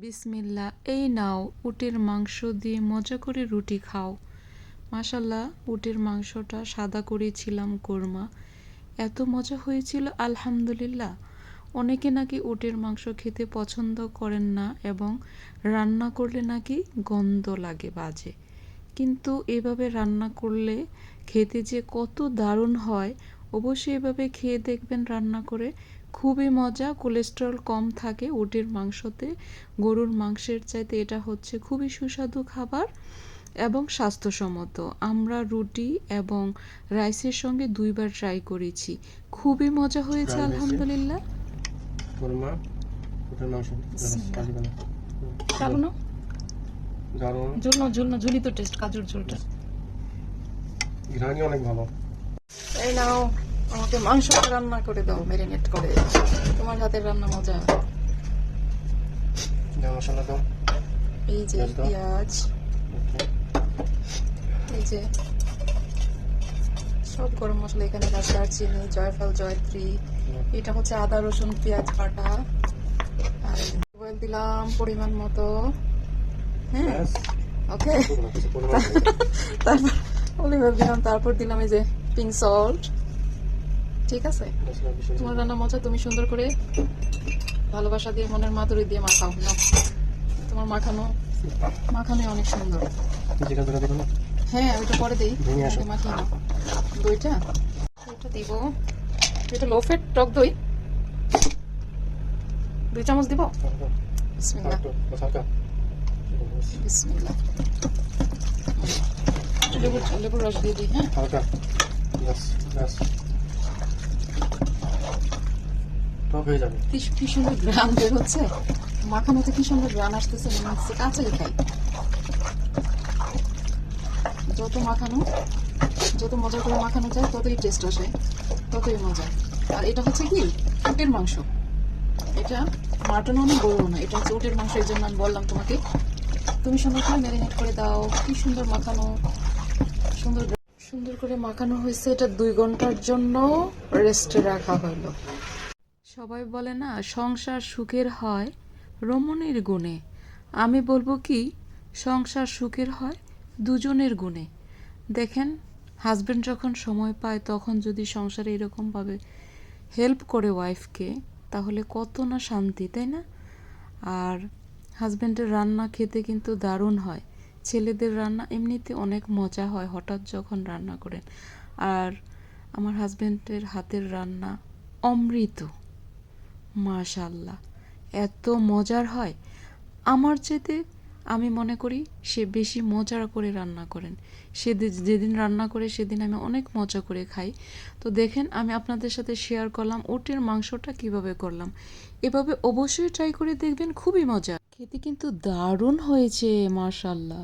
বিসমিল্লা, এই নাও, উটের মাংস দিয়ে মজা করে রুটি খাও। মাশাল্লাহ, উটের মাংসটা সাদা করেছিলাম কোরমা। এত মজা হয়েছিল, আলহামদুলিল্লাহ। অনেকে নাকি উটের মাংস খেতে পছন্দ করেন না এবং রান্না করলে নাকি গন্ধ লাগে বাজে। কিন্তু এভাবে রান্না করলে খেতে যে কত দারুণ হয় অবশ্যই এভাবে খেয়ে দেখবেন রান্না করে। খুবই মজা কোলেস্টেরল কম থাকে উটের মাংসতে। গরুর মাংসের চাইতে এটা হচ্ছে খুবই সুস্বাদু খাবার এবং স্বাস্থ্যসম্মত। আমরা রুটি এবং রাইসের সঙ্গে দুইবার ট্রাই করেছি। খুবই মজা হয়েছে আলহামদুলিল্লাহ। কোরমা ওটার মাংস কালি কালা কালো না দারুণ ঝোল না ঝোল না ঝুলি তো টেস্ট কাজুর ঝোলটা। ঘ্রাণই অনেক ভালো। এই নাও আমাকে মাংস রান্না করে দাও ম্যারিনেট করে। তোমার হাতের রান্না মজা। মশলা দাও। এই যে পেঁয়াজ এই যে। সব গরম মশলা এখানে আছে দারচিনি জয়ফল জয়ত্রী। এটা হচ্ছে আদা রসুন পেঁয়াজ বাটা। আর দিলাম পরিমাণ মতো। হ্যাঁ? ওকে। তারপর দিলাম তারপর দিলাম এই যে পিঙ্ক সল্ট ঠিক আছে? তোমার রান্না মজা তুমি সুন্দর করে ভালোবাসা দিয়ে মনের মাধুরী দিয়ে মাখাও। নাও। তোমার মাখানো মাখানো অনেক সুন্দর। হ্যাঁ ওইটা পরে দিই। মাখিয়ে নাও। দইটা? দইটা দিব। এটা লো ফ্যাট টক দই। দুই চামচ দিব? বিসমিল্লাহ। একটু বাস হালকা বিসমিল্লাহ। লেবু লেবুর রস দিয়ে দিই হ্যাঁ? হালকা টক হয়ে যাবে। কি সুন্দর গ্রাম বের হচ্ছে? কি সুন্দর গ্রাম আসতেছে, মনে হচ্ছে কাঁচাই খাই যত মাখানো, যত মজা করে মাখানো যায়, ততই টেস্ট আসে, ততই মজা। আর এটা হচ্ছে কি? উটের মাংস। এটা মাটনও না গরুও না, এটা হচ্ছে উটের মাংস জন্য আমি বললাম তোমাকে। তুমি সুন্দর করে ম্যারিনেট করে দাও, কি সুন্দর মাখানো, সুন্দর সুন্দর করে মাখানো হয়েছে। এটা দুই ঘণ্টার জন্য রেস্টে রাখা হলো। সবাই বলে না, সংসার সুখের হয় রমণীর গুণে। আমি বলব কি, সংসার সুখের হয় দুজনের গুণে। দেখেন হাজব্যান্ড যখন সময় পায়, তখন যদি সংসারে এরকমভাবে হেল্প করে ওয়াইফকে তাহলে কত না শান্তি, তাই না? আর হাজব্যান্ডের রান্না খেতে কিন্তু দারুণ হয়। ছেলেদের রান্না এমনিতে অনেক মজা হয় হঠাৎ যখন রান্না করেন। আর আমার হাজব্যান্ডের হাতের রান্না অমৃত। মাশাল্লাহ এত মজার হয়। আমার চেতে আমি মনে করি সে বেশি মজার করে রান্না করেন। সে যেদিন রান্না করে সেদিন আমি অনেক মজা করে খাই। তো দেখেন আমি আপনাদের সাথে শেয়ার করলাম, ওটের মাংসটা কীভাবে করলাম। এভাবে অবশ্যই ট্রাই করে দেখবেন, খুবই মজা খেতে কিন্তু দারুণ হয়েছে মাশাল্লাহ